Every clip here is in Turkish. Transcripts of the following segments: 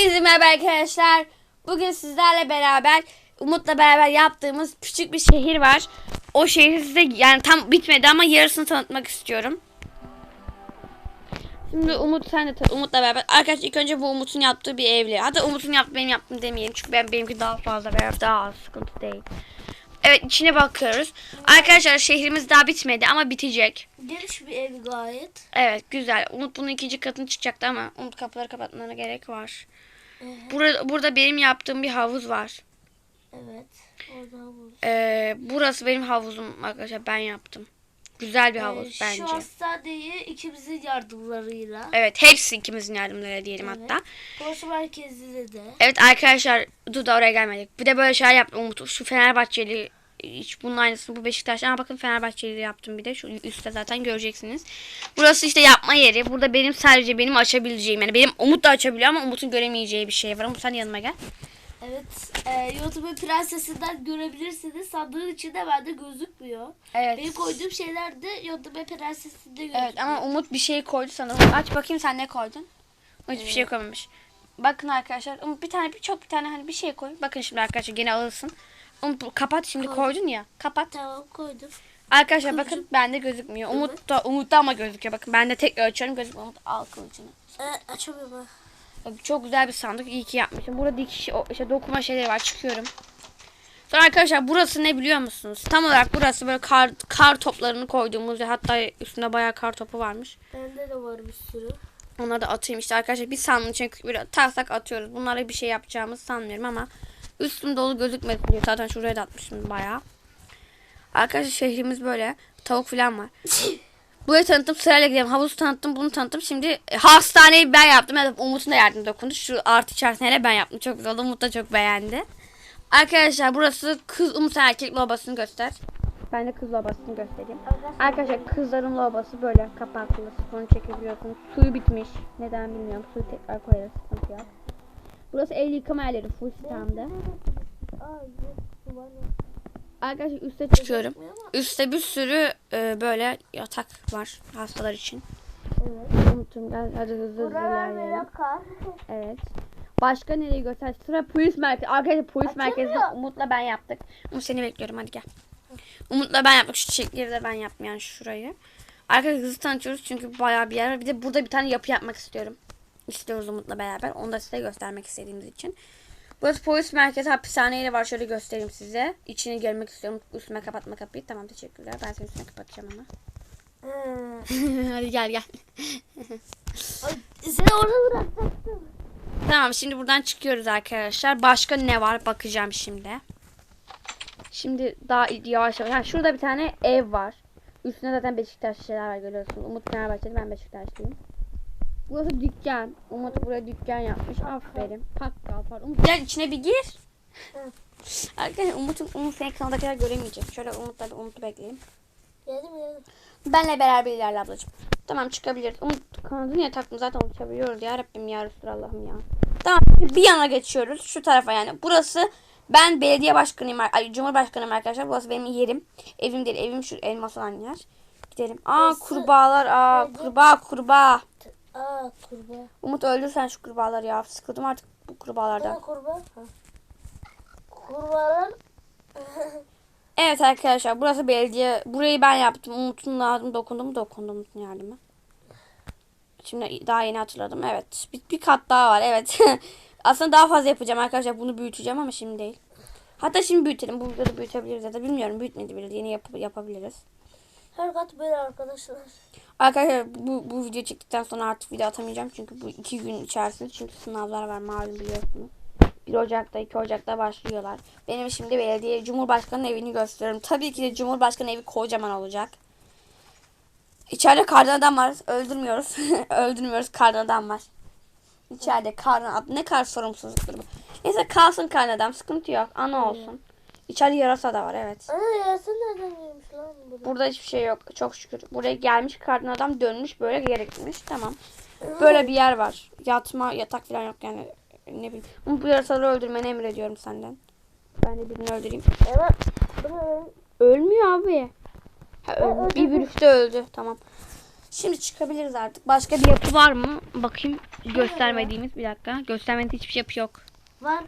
Hepinize merhaba arkadaşlar. Bugün sizlerle beraber Umut'la beraber yaptığımız küçük bir şehir var. O şehri size yani tam bitmedi ama yarısını tanıtmak istiyorum. Şimdi Umut sen de Umut'la beraber. Arkadaşlar ilk önce bu Umut'un yaptığı bir evli. Hatta Umut'un yaptığı benim yaptığım demeyelim. Çünkü ben benimki daha fazla veya daha az sıkıntı değil. Evet içine bakıyoruz. Arkadaşlar şehrimiz daha bitmedi ama bitecek. Geniş bir ev gayet. Evet güzel. Umut bunun ikinci katını çıkacaktı ama Umut kapıları kapatmana gerek var. Burada, burada benim yaptığım bir havuz var. Evet. Orada bu. Ee, burası benim havuzum arkadaşlar ben yaptım. Güzel bir havuz Ee, bence. Şu hastaneyi ikimizin yardımlarıyla. Evet hepsi ikimizin yardımları diyelim Evet. hatta. Koşu merkezinde de. Evet arkadaşlar dur da oraya gelmedik. Bir de böyle şeyler yaptım Umut. Şu Fenerbahçeli hiç bunun aynısını bu Beşiktaş. Ama bakın Fenerbahçeli yaptım bir de. Şu üstte zaten göreceksiniz. Burası işte yapma yeri. Burada benim sadece benim açabileceğim. Yani benim Umut da açabiliyor ama Umut'un göremeyeceği bir şey var. Umut sen yanıma gel. Evet. E, YouTube prensesinden görebilirsiniz. Sandığın içinde bende gözükmüyor. Evet. Benim koyduğum şeyler de YouTube prensesinde gözüküyor. Evet ama Umut bir şey koydu sanırım. Aç bakayım sen ne koydun? Umut hiçbir şey koymamış. Bakın arkadaşlar Umut bir tane bir çok bir tane hani bir şey koy. Bakın şimdi arkadaşlar gene alırsın. Bu- kapat şimdi Koydum. koydun ya. Kapat. Tamam koydum. Arkadaşlar Kılıcım. bakın bende gözükmüyor. Umut da Umut'ta ama gözüküyor. Bakın ben de tekrar açıyorum gözükmüyor. Umut al kılıcını. E, açamıyorum Çok güzel bir sandık. İyi ki yapmışım. Burada dikiş, işte dokuma şeyleri var. Çıkıyorum. Sonra arkadaşlar burası ne biliyor musunuz? Tam olarak burası böyle kar, kar toplarını koyduğumuz ve hatta üstünde bayağı kar topu varmış. Bende de var bir sürü. Onları da atayım işte arkadaşlar. Bir sandığın içine bir taslak atıyoruz. Bunlara bir şey yapacağımızı sanmıyorum ama üstüm dolu gözükmesin diye. Zaten şuraya da atmışım bayağı. Arkadaşlar şehrimiz böyle. Tavuk falan var. Burayı tanıttım sırayla gidelim. Havuzu tanıttım bunu tanıttım. Şimdi e, hastaneyi ben yaptım. Evet, Umut'un da yardım dokundu. Şu artı içerisinde ben yaptım. Çok güzel oldu. Umut da çok beğendi. Arkadaşlar burası kız Umut erkek lobasını göster. Ben de kız lobasını göstereyim. Arkadaşlar kızların lobası böyle kapaklı. Sifonu çekebiliyorsunuz. Suyu bitmiş. Neden bilmiyorum. Suyu tekrar koyarız. Sıkıntı yok. Burası el yıkama yerleri full mı? Arkadaşlar üste çıkıyorum. Üste bir sürü e, böyle yatak var hastalar için. Evet. Unuttum gel hadi hızlı hızlı ilerleyelim. Evet. Başka nereye göster? Sıra polis merkezi. Arkadaşlar polis merkezinde Umut'la ben yaptık. Umut seni bekliyorum hadi gel. Umut'la ben yaptık. Şu çiçekleri de ben yaptım yani şurayı. Arkadaşlar hızlı tanıtıyoruz çünkü bayağı bir yer var. Bir de burada bir tane yapı yapmak istiyorum. İstiyoruz Umut'la beraber. Onu da size göstermek istediğimiz için. Burası polis merkezi hapishaneyle var. Şöyle göstereyim size. İçini görmek istiyorum. Üstüme kapatma kapıyı. Tamam teşekkürler. Ben senin üstüne kapatacağım ama. Ee, hadi gel gel. seni orada bırakacaktım. Tamam şimdi buradan çıkıyoruz arkadaşlar. Başka ne var bakacağım şimdi. Şimdi daha yavaş yavaş. Ha, şurada bir tane ev var. Üstünde zaten Beşiktaş şeyler var görüyorsun. Umut Fenerbahçeli ben Beşiktaşlıyım. Burası dükkan. Umut buraya dükkan yapmış. Aferin. Pakkal var. Umut gel içine bir gir. Arkadaşlar Umut'un Umut seni kanaldakiler göremeyecek. Şöyle Umut'la bir Umut'u bekleyelim. Geldim geldim. Benle beraber ilerle ablacığım. Tamam çıkabiliriz. Umut kanadı niye taktım zaten uçabiliyoruz ya Rabbim ya Resulallah'ım ya. Tamam bir yana geçiyoruz şu tarafa yani. Burası ben belediye başkanıyım. Ay, Cumhurbaşkanıyım arkadaşlar. Burası benim yerim. Evim değil evim şu elmas olan yer. Gidelim. Aa kurbağalar. Aa kurbağa kurbağa. Aa kurbağa. Umut öldürsen şu kurbağaları ya. Sıkıldım artık bu kurbağalardan. Aa kurbağa. Ha. Kurbağalar. Evet arkadaşlar burası belediye. Burayı ben yaptım. Umut'un yardım dokundum. Dokundum Umut'un yardımı. Şimdi daha yeni hatırladım. Evet. Bir, bir kat daha var. Evet. Aslında daha fazla yapacağım arkadaşlar. Bunu büyüteceğim ama şimdi değil. Hatta şimdi büyütelim. Bu videoda büyütebiliriz ya da bilmiyorum. Büyütmedi bile. Yeni yap yapabiliriz. Her kat böyle arkadaşlar. Arkadaşlar bu, bu video çektikten sonra artık video atamayacağım. Çünkü bu iki gün içerisinde. Çünkü sınavlar var malum biliyorsunuz. 1 Ocak'ta 2 Ocak'ta başlıyorlar. Benim şimdi belediye Cumhurbaşkanı'nın evini gösteriyorum. Tabii ki de Cumhurbaşkanı evi kocaman olacak. İçeride kardan adam var. Öldürmüyoruz. Öldürmüyoruz. Kardan adam var. İçeride kardan adam. Ne kadar sorumsuzluktur bu. Neyse kalsın kardan adam. Sıkıntı yok. Ana olsun. İçeride yarasa da var evet. Ana yarası nereden lan burada? Hiçbir şey yok. Çok şükür. Buraya gelmiş kardan adam dönmüş böyle geri gitmiş. Tamam. Böyle bir yer var. Yatma, yatak falan yok yani. Ne bileyim. Ama bu yarasaları öldürmeni emrediyorum senden. Ben de birini öldüreyim. Evet. Ölmüyor abi. Ha, öl- bir virüste öldü. Tamam. Şimdi çıkabiliriz artık. Başka bir yapı var mı? Bakayım. Göstermediğimiz bir dakika. Göstermediğimiz hiçbir yapı yok. Var.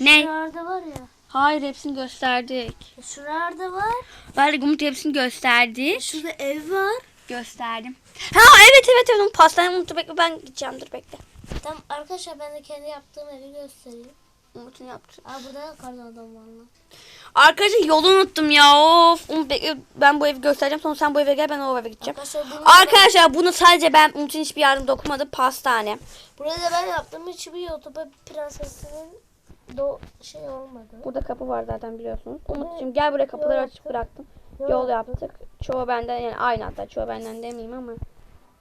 Ne? Şuralarda var ya. Hayır hepsini gösterdik. Şuralarda var. Verdik Umut hepsini gösterdik. Şurada ev var. Gösterdim. Ha evet evet evet. Pastayı Umut'u bekle ben gideceğim dur bekle. Tamam arkadaşlar ben de kendi yaptığım evi göstereyim. Umut'un yaptı. Aa burada da kardan adam var lan. Arkadaşlar yolu unuttum ya of. Umut bekle ben bu evi göstereceğim sonra sen bu eve gel ben o eve gideceğim. Arkadaşlar bunu Arkadaşlar bunu sadece ben Umut'un hiçbir yardım dokunmadı pastane. Burayı da ben yaptım. Hiçbir YouTube prensesinin do şey olmadı. Burada kapı var zaten biliyorsunuz. Umut'cum gel buraya kapıları açık yaptık. bıraktım. Yol Yol yaptık. Çoğu benden yani aynı hatta çoğu benden demeyeyim ama.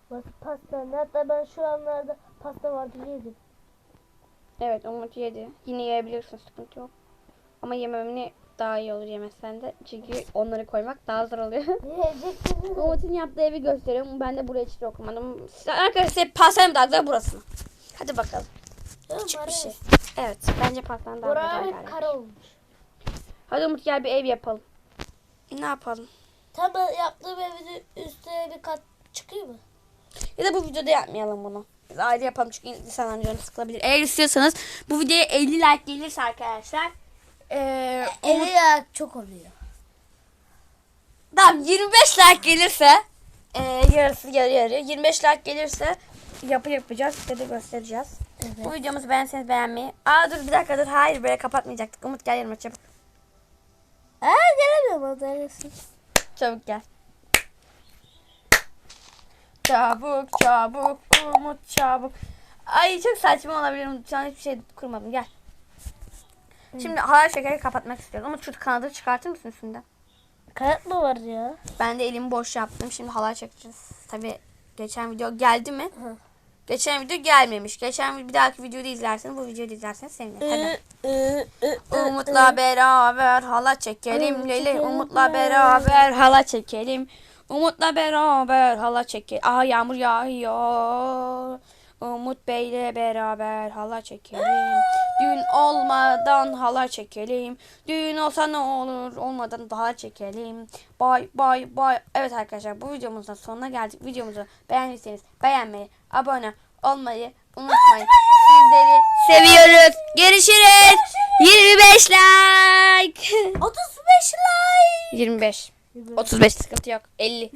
Burası pastane. Hatta ben şu anlarda pasta vardı yedim. Evet Umut yedi. Yine yiyebilirsin sıkıntı yok. Ama yememeni daha iyi olur yemezsen de. Çünkü onları koymak daha zor oluyor. Umut'un yaptığı evi gösteriyorum. Ben de buraya hiç okumadım. Arkadaşlar pastane mi daha güzel burası? Hadi bakalım. Küçük bir şey. Evet bence pastane daha Buraya güzel hep galiba. kara olmuş. Hadi Umut gel bir ev yapalım. E, ne yapalım? Tam ben yaptığım evin üstüne bir kat çıkıyor mu? Ya da bu videoda yapmayalım bunu. Biz ayrı yapalım çünkü insanların canı sıkılabilir. Eğer istiyorsanız bu videoya 50 like gelirse arkadaşlar. Eee Evi ya çok oluyor. Tamam 25 like gelirse eee yarısı yarı yarı 25 like gelirse yapı yapacağız. Size de göstereceğiz. Bu videomuzu beğenseniz beğenmeyi. Aa dur bir dakika dur. Hayır böyle kapatmayacaktık. Umut gel yanıma çabuk. Aa gelemiyorum neresin? Çabuk gel. Çabuk çabuk Umut çabuk. Ay çok saçma olabilir Umut. Şu an hiçbir şey kurmadım. Gel. Şimdi halay şekeri kapatmak istiyorum. Umut şu kanadı çıkartır mısın üstünden? Kayıt mı var ya? Ben de elimi boş yaptım. Şimdi halay çekeceğiz. Tabi geçen video geldi mi? Hı. Geçen video gelmemiş. Geçen bir dahaki videoda izlerseniz bu videoyu izlerseniz sevinirim. Hadi. Umut'la beraber hala çekelim Evet, Leyli. Umut'la beraber hala çekelim. Umut'la beraber hala çekelim. Aha yağmur yağıyor. Umut Bey'le beraber hala çekelim. Düğün olmadan hala çekelim. Düğün olsa ne olur olmadan daha çekelim. Bay bay bay. Evet arkadaşlar bu videomuzun sonuna geldik. Videomuzu beğendiyseniz beğenmeyi, abone olmayı unutmayın. Sizleri seviyoruz. Görüşürüz. 25 like. 35 like. 25. 35 sıkıntı yok. 50.